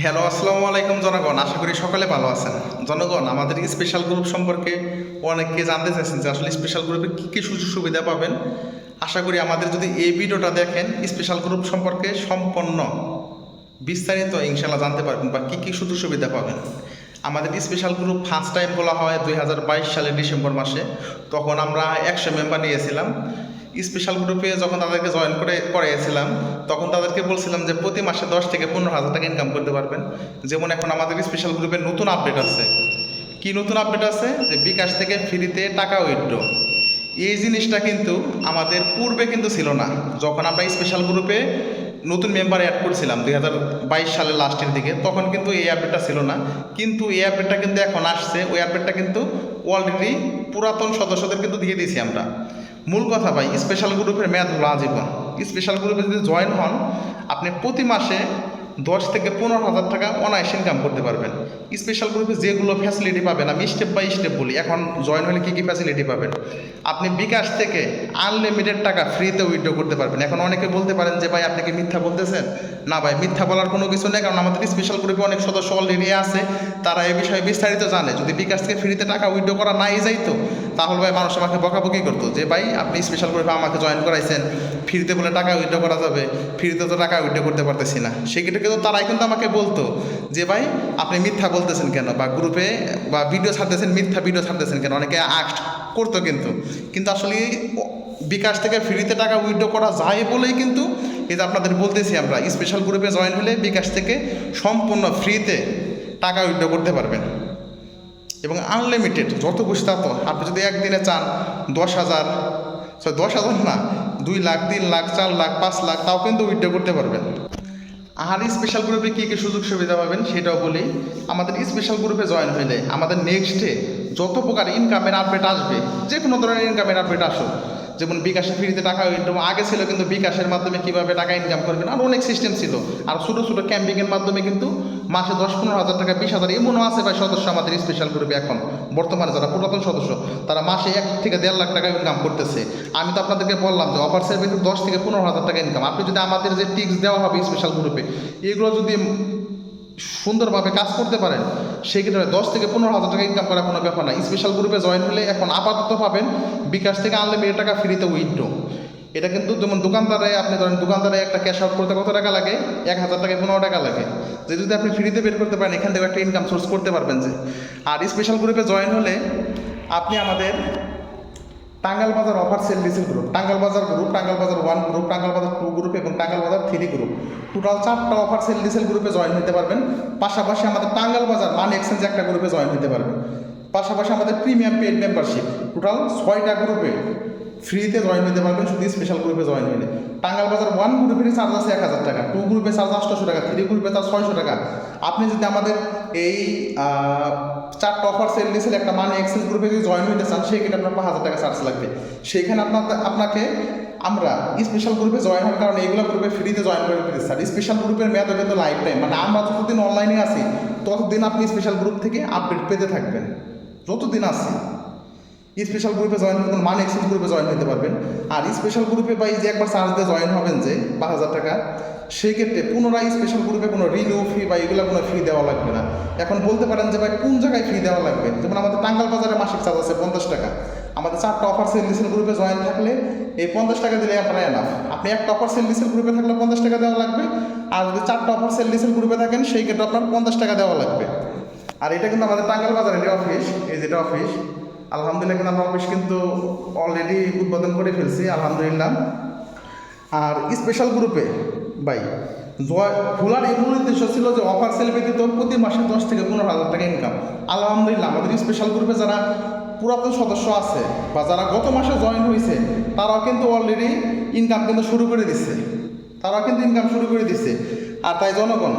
Hello আসসালামু আলাইকুম জনগণ। আশা করি সকলে ভালো আছেন। জনগণ, আমাদের স্পেশাল গ্রুপ সম্পর্কে অনেকে জানতে চাইছেন যে আসলে স্পেশাল গ্রুপে কী কী সুযোগ সুবিধা পাবেন। আশা করি আমাদের যদি এই ভিডিওটা দেখেন স্পেশাল গ্রুপ সম্পর্কে সম্পন্ন বিস্তারিত ইনশাল্লাহ জানতে পারবেন বা কী কী সুযোগ সুবিধা পাবেন। আমাদের স্পেশাল গ্রুপ ফার্স্ট টাইম বলা হয় দুই হাজার বাইশ সালের ডিসেম্বর মাসে। তখন আমরা একশো মেম্বার নিয়েছিলাম। স্পেশাল গ্রুপে যখন তাদেরকে জয়েন করে করিয়েছিলাম তখন তাদেরকে বলছিলাম যে প্রতি মাসে দশ থেকে পনেরো হাজার টাকা ইনকাম করতে পারবেন। যেমন এখন আমাদের স্পেশাল গ্রুপে নতুন আপডেট আছে। কি নতুন আপডেট আছে? যে বিকাশ থেকে ফ্রিতে টাকা উইথড্র এই জিনিসটা কিন্তু আমাদের পূর্বে কিন্তু ছিল না। যখন আমরা স্পেশাল গ্রুপে নতুন মেম্বার অ্যাড করছিলাম দুই হাজার বাইশ সালের লাস্টের দিকে, তখন কিন্তু এই আপডেটটা ছিল না। কিন্তু এই আপডেটটা কিন্তু এখন আসছে। ওই আপডেটটা কিন্তু অলরেডি পুরাতন সদস্যদের কিন্তু দিয়ে দিয়েছি আমরা। মূল কথা ভাই স্পেশাল গ্রুপের মেয়াদ হলো আজীবন। স্পেশাল গ্রুপে যদি জয়েন হন, আপনি প্রতি মাসে দশ থেকে পনেরো হাজার টাকা অনায়াসে ইনকাম করতে পারবেন। স্পেশাল গ্রুপে যেগুলো ফ্যাসিলিটি পাবেন, আমি স্টেপ বাই স্টেপ বলি, এখন জয়েন হলে কী কী ফ্যাসিলিটি পাবেন? আপনি বিকাশ থেকে আনলিমিটেড টাকা ফ্রিতে উইথড্র করতে পারবেন। এখন অনেকে বলতে পারেন যে, ভাই, আপনি কি মিথ্যা বলতেছেন? না ভাই, মিথ্যা বলার কোনো কিছু নেই, কারণ আমাদের স্পেশাল গ্রুপে অনেক সদস্য অলরেডি আছে, তারা এই বিষয়ে বিস্তারিত জানে। যদি বিকাশ থেকে ফ্রিতে টাকা উইথড্র করা নাই যাইতো, তাহলে ভাই মানুষ আমাকে বকাবকি করতো যে, ভাই, আপনি স্পেশাল গ্রুপে আমাকে জয়েন করাইছেন। ফ্রিতে বলে টাকা উইথড্র করা যাবে, ফ্রিতে তো টাকা উইথড্র করতে পারতেছি না। সেক্ষেত্রে কিন্তু তারাই কিন্তু আমাকে বলতো যে, ভাই, আপনি মিথ্যা বলতেছেন কেন? বা গ্রুপে, বা ভিডিও ছাড়তেছেন, মিথ্যা ভিডিও ছাড়তেছেন কেন? অনেকে আক্ট করতো কিন্তু। কিন্তু আসলে বিকাশ থেকে ফ্রিতে টাকা উইথড্র করা যায় বলেই কিন্তু এই যে আপনাদের বলতেছি আমরা স্পেশাল গ্রুপে জয়েন হলে বিকাশ থেকে সম্পূর্ণ ফ্রিতে টাকা উইথড্র করতে পারবেন। এবং আনলিমিটেড যত খুশি তত আপনি যদি একদিনে চান দশ হাজার সরি দশ হাজার না, দুই লাখ, তিন লাখ, চার লাখ, পাঁচ লাখ, তাও কিন্তু উইথড্র করতে পারবেন। আর স্পেশাল গ্রুপে কী কী সুযোগ সুবিধা পাবেন সেটাও বলি। আমাদের স্পেশাল গ্রুপে জয়েন হইলে আমাদের নেক্সটে যত প্রকার ইনকামের আপডেট আসবে যে কোনো ধরনের ইনকামের আপডেট আসুক। যেমন বিকাশে ফ্রিতে টাকা আগে ছিল কিন্তু বিকাশের মাধ্যমে কীভাবে টাকা ইনকাম করবেন? আর অনেক সিস্টেম ছিল। আর ছোটো ছোটো ক্যাম্পিংয়ের মাধ্যমে কিন্তু মাসে দশ, পনেরো হাজার টাকা, বিশ হাজার, এমনও আছে ভাই সদস্য আমাদের স্পেশাল গ্রুপে এখন। বর্তমানে যারা পুরাতন সদস্য, তারা মাসে এক থেকে দেড় লাখ টাকা ইনকাম করতেছে। আমি তো আপনাদেরকে বললাম যে অফার সার্ভিসে দশ থেকে পনেরো হাজার টাকা ইনকাম আপনি যদি আমাদের যে টিক্স দেওয়া হবে স্পেশাল গ্রুপে এগুলো যদি সুন্দরভাবে কাজ করতে পারেন সেক্ষেত্রে দশ থেকে পনেরো হাজার টাকা ইনকাম করার কোনো ব্যাপার না। স্পেশাল গ্রুপে জয়েন হলে এখন আপাতত পাবেন বিকাশ থেকে আনলিমিটেড টাকা ফ্রিতে উইথড্র এটা কিন্তু যেমন দোকানদারে, আপনি ধরেন দোকানদারে একটা ক্যাশ আউট করতে কত টাকা লাগে? এক হাজার টাকা পনেরো টাকা লাগে। যে যদি আপনি ফ্রিতে বের করতে পারেন, এখান থেকে একটা ইনকাম সোর্স করতে পারবেন যে। আর স্পেশাল গ্রুপে জয়েন হলে আপনি আমাদের Tangail Bazar offer sale resale group Tangail Bazar group Tangail বাজার ওয়ান গ্রুপ টাঙ্গাল বাজার টু গ্রুপ এবং Tangal Bazar three group total চারটা অফার সেল রিসেল গ্রুপে জয়েন হতে পারবেন। পাশাপাশি আমাদের টাঙ্গাল বাজার মানি এক্সচেঞ্জ একটা গ্রুপে জয়েন হতে পারবেন। পাশাপাশি আমাদের প্রিমিয়াম পেড মেম্বারশিপ টোটাল ছয়টা গ্রুপে ফ্রিতে জয়েন হতে পারবেন, শুধু স্পেশাল গ্রুপে জয়েন হলে টাঙ্গাল বাজার ওয়ান গ্রুপের চার্জ আছে এক হাজার টাকা। টু গ্রুপে চার্জ আটশোশো টাকা থ্রি গ্রুপে চার্জ ছয়শো টাকা। আপনি যদি আমাদের এই আহ, টপার সেল দিয়েছিল একটা মানে এক্সচেঞ্জ গ্রুপে যদি জয়েন হইতে চান সেক্ষেত্রে আপনার হাজার টাকা চার্জ লাগবে। সেইখানে আপনার আপনাকে আমরা স্পেশাল গ্রুপে জয়েন হওয়ার কারণে এইগুলো গ্রুপে ফ্রিতে জয়েন করে দিতে স্যার স্পেশাল গ্রুপের মেয়াদ কিন্তু লাইফ টাইম মানে আমরা যতদিন অনলাইনে আছি ততদিন আপনি স্পেশাল গ্রুপ থেকে আপডেট পেতে থাকবেন। যতদিন আছি। স্পেশাল গ্রুপে জয়েন করবেন মান এক্সচেঞ্জ গ্রুপে জয়েন হতে পারবেন। আর স্পেশাল গ্রুপে বা এই যে একবার চার্জ দিয়ে জয়েন হবেন যে পাঁচ হাজার টাকা, সেই ক্ষেত্রে পুনরায় স্পেশাল গ্রুপে কোনো রিনিউ ফি বা এগুলো কোনো ফি দেওয়া লাগবে না। এখন বলতে পারেন যে ভাই, কোন জায়গায় ফি দেওয়া লাগবে? যেমন আমাদের টাঙ্গাল বাজারে মাসিক চার্জ আছে পঞ্চাশ টাকা। আমাদের চারটা অফার সেল লিসেল গ্রুপে জয়েন থাকলে এই পঞ্চাশ টাকা দিলে আপনার এনাফ আপনি একটা অফার সেল লিসেল গ্রুপে থাকলে পঞ্চাশ টাকা দেওয়া লাগবে। আর যদি চারটা অফার সেল লিসেল গ্রুপে থাকেন, সেই ক্ষেত্রে আপনার পঞ্চাশ টাকা দেওয়া লাগবে। আর এটা কিন্তু আমাদের টাঙ্গাল বাজারের অফিস এই যেটা অফিস আলহামদুলিল্লাহ কিন্তু আমরা অফিস কিন্তু অলরেডি উদ্বোধন করে ফেলছি, আলহামদুলিল্লাহ। আর স্পেশাল গ্রুপে ভাই জয় খোলার এই মূল উদ্দেশ্য ছিল যে অফার সেল ব্যতীত প্রতি মাসে দশ থেকে পনেরো হাজার টাকা ইনকাম আলহামদুলিল্লাহ, আমাদের স্পেশাল গ্রুপে যারা পুরাতন সদস্য আছে বা যারা গত মাসে জয়েন হয়েছে তারাও কিন্তু অলরেডি ইনকাম কিন্তু শুরু করে দিচ্ছে তারাও কিন্তু ইনকাম শুরু করে দিচ্ছে আর তাই জনগণ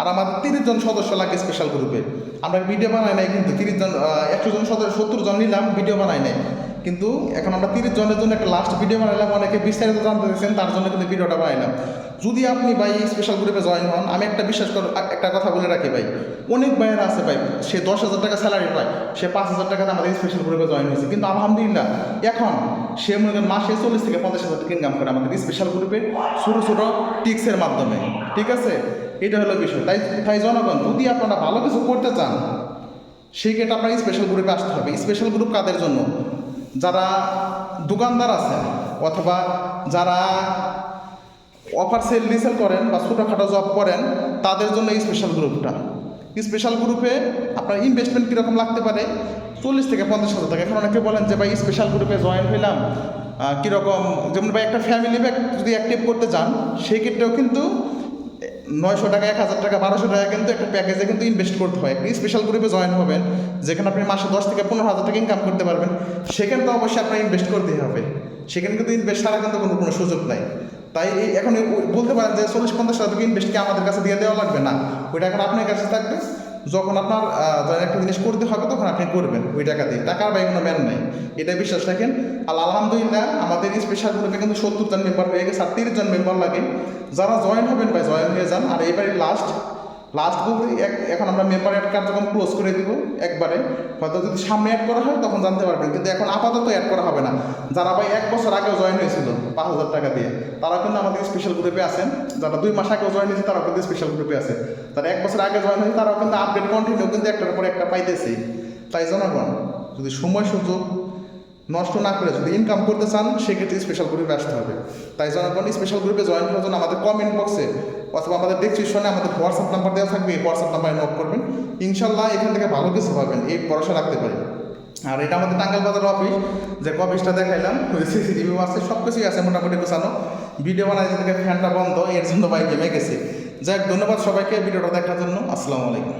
আর আমাদের তিরিশ জন সদস্য লাগে স্পেশাল গ্রুপে আমরা ভিডিও বানাই নাই কিন্তু তিরিশ জন একশো জন সদস্য, সত্তর জন নিলাম ভিডিও বানাই নাই। কিন্তু এখন আমরা তিরিশ জনের জন্য একটা লাস্ট ভিডিও বানাইলাম, অনেকে বিস্তারিত জানতে চাইছেন, তার জন্য কিন্তু ভিডিওটা বানাইলাম। যদি আপনি ভাই স্পেশাল গ্রুপে জয়েন হন, আমি একটা বিশ্বাস কর একটা কথা বলে রাখি ভাই। অনেক ভাইয়েরা আছে ভাই, সে দশ হাজার টাকা স্যালারি পায়, সে পাঁচ হাজার টাকাতে আমাদের স্পেশাল গ্রুপে জয়েন হয়েছে। কিন্তু আলহামদুলিল্লাহ, এখন সে মনে করেন মাসে চল্লিশ থেকে পঞ্চাশ হাজার টাকা ইনকাম করে আমাদের স্পেশাল গ্রুপে ছোটো ছোটো টিক্সের মাধ্যমে। ঠিক আছে? এটা হলো বিষয়। তাই তাই জনগণ, যদি আপনারা ভালো কিছু করতে চান সেই ক্ষেত্রে আপনার স্পেশাল গ্রুপে আসতে হবে। স্পেশাল গ্রুপ কাদের জন্য? যারা দোকানদার আছেন অথবা যারা অফার সেল রিসেল করেন বা ছোটোখাটো জব করেন, তাদের জন্য এই স্পেশাল গ্রুপটা স্পেশাল গ্রুপে আপনার ইনভেস্টমেন্ট কীরকম লাগতে পারে? চল্লিশ থেকে পঞ্চাশ হাজার টাকা। এখন অনেকে বলেন যে, ভাই স্পেশাল গ্রুপে জয়েন হইলাম। কীরকম? যেমন ভাই, একটা ফ্যামিলি ব্যাগ যদি অ্যাক্টিভ করতে চান সেই ক্ষেত্রেও কিন্তু নয়শো টাকা, এক হাজার টাকা, বারোশো টাকা কিন্তু একটা প্যাকেজে কিন্তু ইনভেস্ট করতে হয়। একটা স্পেশাল গ্রুপে জয়েন হবেন, যেখানে আপনি মাসে দশ থেকে পনেরো হাজার টাকা ইনকাম করতে পারবেন। সেখানে তো অবশ্যই আপনার ইনভেস্ট করতেই হবে। সেখানে কিন্তু ইনভেস্ট ছাড়া কিন্তু কোনো কোনো সুযোগ নাই। তাই এখন বলতে পারেন যে চল্লিশ পঞ্চাশ হাজার টাকা ইনভেস্ট কি আমাদের কাছে দিয়ে দেওয়া লাগবে না? ওইটা এখন আপনার কাছে থাকবে। যখন আপনার একটা জিনিস করতে হবে, তখন আপনি করবেন ওই টাকা দিয়ে। টাকার ভাই কোনো ব্যান নাই। এটা বিশ্বাস রাখেন। আর আলহামদুলিল্লাহ, আমাদের স্পেশাল গ্রুপে কিন্তু সত্তর জন মেম্বার হয়ে গেছে, আর তিরিশ জন মেম্বার লাগে। যারা জয়েন হবেন ভাই জয়েন হয়ে যান। আর এবারে লাস্ট লাস্ট বলতে এখন আমরা মেম্বার অ্যাড কার্যক্রম ক্লোজ করে দিব একবারে। হয়তো যদি সামনে অ্যাড করা হয়, তখন জানতে পারবেন। কিন্তু এখন আপাতত অ্যাড করা হবে না। যারা ভাই এক বছর আগেও জয়েন হয়েছিল, পাঁচ হাজার টাকা দিয়ে তারা কিন্তু আমাদের স্পেশাল গ্রুপে আছেন। যারা দুই মাস আগেও জয়েন হয়েছে, তারাও কিন্তু স্পেশাল গ্রুপে আছে। যারা এক বছর আগে জয়েন হয়েছে, তারাও কিন্তু আপডেট কন্টিনিউ কিন্তু একটার পর একটা পাইতেছে। তাই জনগণ, যদি সময় সুযোগ নষ্ট না করে যদি ইনকাম করতে চান সেক্ষেত্রে স্পেশাল গ্রুপে আসতে হবে। তাই জনগণ স্পেশাল গ্রুপে জয়েন করার জন্য আমাদের কমেন্ট বক্সে অথবা আমাদের ডিসক্রিপশনে আমাদের হোয়াটসঅ্যাপ নাম্বার দেওয়া থাকবে এই হোয়াটসঅ্যাপ নাম্বারে নোট করবেন। ইনশাল্লাহ এখান থেকে ভালো কিছু পাবেন এই ভরসা রাখতে পারি। আর এটা আমাদের টাঙ্গাল বাজার অফিস যে অফিসটা দেখাইলাম সিসিটিভি আছে সব কিছুই আছে মোটামুটি গোছানো। ভিডিও বানাই থেকে ফ্যানটা বন্ধ এর জন্য বাইক জমে গেছে। হোক, ধন্যবাদ সবাইকে ভিডিওটা দেখার জন্য। আসসালামু আলাইকুম।